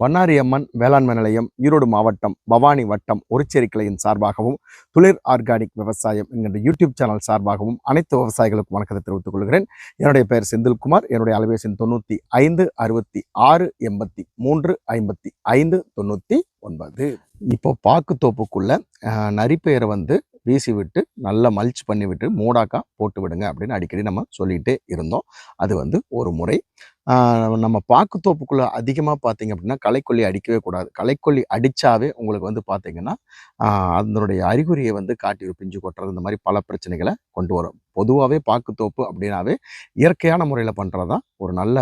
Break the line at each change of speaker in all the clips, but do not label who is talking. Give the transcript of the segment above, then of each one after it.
பண்ணாரி அம்மன் வேளாண்மை நிலையம் ஈரோடு மாவட்டம் பவானி வட்டம் ஒருச்சேரி கிளையின் சார்பாகவும் துளிர் ஆர்கானிக் விவசாயம் என்கின்ற யூடியூப் சேனல் சார்பாகவும் அனைத்து விவசாயிகளுக்கும் வணக்கத்தை தெரிவித்துக் கொள்கிறேன். என்னுடைய பெயர் செந்தில்குமார். என்னுடைய அலைபேசி தொண்ணூற்றி ஐந்து அறுபத்தி ஆறு எண்பத்தி மூன்று ஐம்பத்தி ஐந்து தொண்ணூற்றி ஒன்பது. இப்போ பாக்குத்தோப்புக்குள்ள நரிப்பெயரை வந்து வீசி விட்டு நல்லா மல்ச் பண்ணி விட்டு மூடாக்கா போட்டு விடுங்க அப்படின்னு அடிக்கடி நம்ம சொல்லிகிட்டே இருந்தோம். அது வந்து ஒரு முறை. நம்ம பாக்குத்தோப்புக்குள்ளே அதிகமாக பார்த்தீங்க அப்படின்னா களைக்கொல்லி அடிக்கவே கூடாது. களைக்கொல்லி அடித்தாவே உங்களுக்கு வந்து பார்த்தீங்கன்னா அதனுடைய அறிகுறியை வந்து காட்டி பிஞ்சு கொட்டுறது இந்த மாதிரி பல பிரச்சனைகளை கொண்டு வரும். பொதுவாகவே பாக்குத்தோப்பு அப்படின்னாவே இயற்கையான முறையில் பண்ணுறது தான் ஒரு நல்ல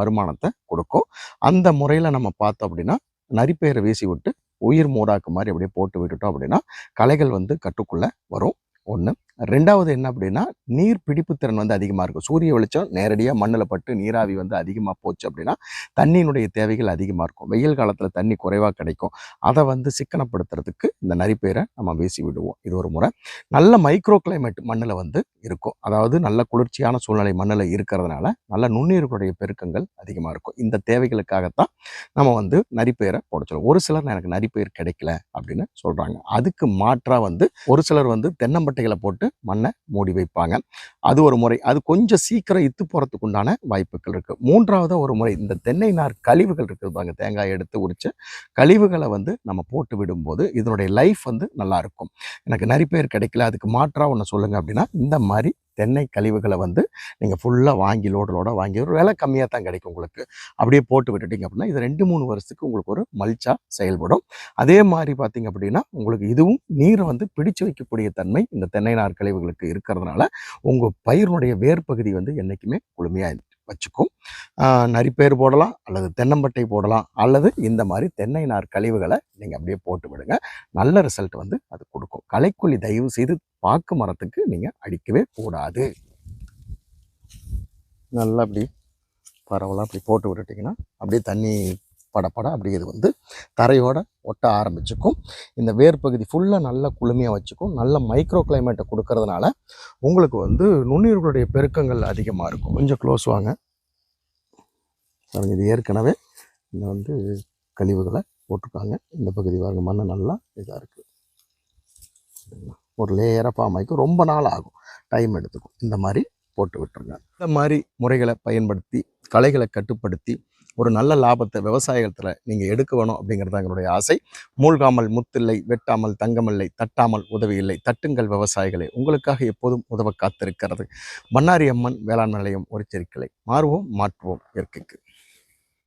வருமானத்தை கொடுக்கும். அந்த முறையில் நம்ம பார்த்தோம் அப்படின்னா நரிப்பெயரை வீசி விட்டு உயிர் மூடாக்கு மாதிரி அப்படியே போட்டு விட்டுட்டோம் அப்படின்னா களைகள் வந்து கட்டுக்குள்ளே வரும். ஒன்று ரெண்டாவது என்ன அப்படின்னா நீர் பிடிப்பு திறன் வந்து அதிகமாக இருக்கும். சூரிய வெளிச்சம் நேரடியாக மண்ணில் பட்டு நீராவி வந்து அதிகமாக போச்சு அப்படின்னா தண்ணியினுடைய தேவைகள் அதிகமாக இருக்கும். வெயில் காலத்தில் தண்ணி குறைவாக கிடைக்கும். அதை வந்து சிக்கனப்படுத்துறதுக்கு இந்த நரிப்பயிரை நம்ம வீசி விடுவோம். இது ஒரு முறை. நல்ல மைக்ரோ கிளைமேட் மண்ணில் வந்து இருக்கும். அதாவது நல்ல குளிர்ச்சியான சூழ்நிலை மண்ணில் இருக்கிறதுனால நல்ல நுண்ணுயிர்களுடைய பெருக்கங்கள் அதிகமாக இருக்கும். இந்த தேவைகளுக்காகத்தான் நம்ம வந்து நரிப்பயிரை போட சொல்லுவோம் ஒரு சிலர் எனக்கு நரிப்பயிர் கிடைக்கல அப்படின்னு சொல்கிறாங்க அதுக்கு மாற்றாக வந்து ஒரு சிலர் வந்து தென்னம்பட்டைகளை போட்டு மண்ணை மூடி வைப்பாங்க. அது ஒரு முறை. அது கொஞ்சம் சீக்கிரம் இத்து போகிறதுக்கு உண்டான வாய்ப்புகள் இருக்குது மூன்றாவது ஒரு முறை இந்த தென்னை நார் கழிவுகள் இருக்குது பாருங்க. தேங்காய் எடுத்து உரிச்சு கழிவுகளை வந்து நம்ம போட்டு விடும்போது இதனுடைய லைஃப் வந்து நல்லாயிருக்கும் எனக்கு நிறைய பேர் கிடைக்கல. அதுக்கு மாற்றாக ஒன்று சொல்லுங்கள் அப்படின்னா இந்த மாதிரி தென்னை கழிவுகளை வந்து நீங்கள் ஃபுல்லாக வாங்கி லோடு லோடாக வாங்கி ஒரு விலை கம்மியாக தான் கிடைக்கும் உங்களுக்கு. அப்படியே போட்டு விட்டுட்டீங்க அப்படின்னா இது ரெண்டு மூணு வருஷத்துக்கு உங்களுக்கு ஒரு மல்ச்சா செயல்படும். அதே மாதிரி பார்த்தீங்க அப்படின்னா உங்களுக்கு இதுவும் நீரை வந்து பிடிச்சு வைக்கக்கூடிய தன்மை இந்த தென்னை நார் கழிவுகளுக்கு இருக்கிறதுனால உங்கள் பயிரினுடைய வேர் பகுதி வந்து என்றைக்குமே குளுமையாக வச்சுக்கும். நரிப்பேர் போடலாம் அல்லது தென்னம்பட்டை போடலாம் அல்லது இந்த மாதிரி தென்னை நார் கழிவுகளை நீங்கள் அப்படியே போட்டு விடுங்க. நல்ல ரிசல்ட் வந்து அது கொடுக்கும். களைக்கொல்லி தயவு செய்து பாக்கு மரத்துக்கு நீங்கள் அடிக்கவே கூடாது. நல்லா அப்படி பரவலாக அப்படி போட்டு விட்டுட்டிங்கன்னா அப்படியே தண்ணி படப்பட அப்படியே இது வந்து தரையோட ஒட்ட ஆரம்பிச்சுக்கும். இந்த வேர் பகுதி ஃபுல்லாக நல்ல குளுமையாக வச்சுக்கும். நல்ல மைக்ரோ கிளைமேட்டை கொடுக்கறதுனால உங்களுக்கு வந்து நுண்ணுயிர்களுடைய பெருக்கங்கள் அதிகமாக இருக்கும். கொஞ்சம் க்ளோஸ் வாங்க. பாருங்கள் இது ஏற்கனவே இங்கே வந்து கழிவுகளை போட்டிருக்காங்க. இந்த பகுதி பாருங்க மண்ணு நல்லா இதாக இருக்குது ஒரு லேயராக ஃபார்ம் ஆகிக்கும் ரொம்ப நாள் ஆகும். டைம் எடுத்துக்கும். இந்த மாதிரி போட்டு விட்டுருங்க. இந்த மாதிரி முறைகளை பயன்படுத்தி களைகளை கட்டுப்படுத்தி ஒரு நல்ல லாபத்தை விவசாயத்தில் நீங்கள் எடுக்க வேணும் அப்படிங்கிறது தான் எங்களுடைய ஆசை. மூழ்காமல் முத்தில்லை வெட்டாமல் தங்கமில்லை தட்டாமல் உதவி இல்லை. தட்டுங்கள் விவசாயிகளை. உங்களுக்காக எப்போதும் உதவ காத்திருக்கிறது. மன்னாரி அம்மன் வேளாண் நிலையம் ஒரு செருக்களை மாறுவோம் மாற்றுவோம் இயற்கைக்கு.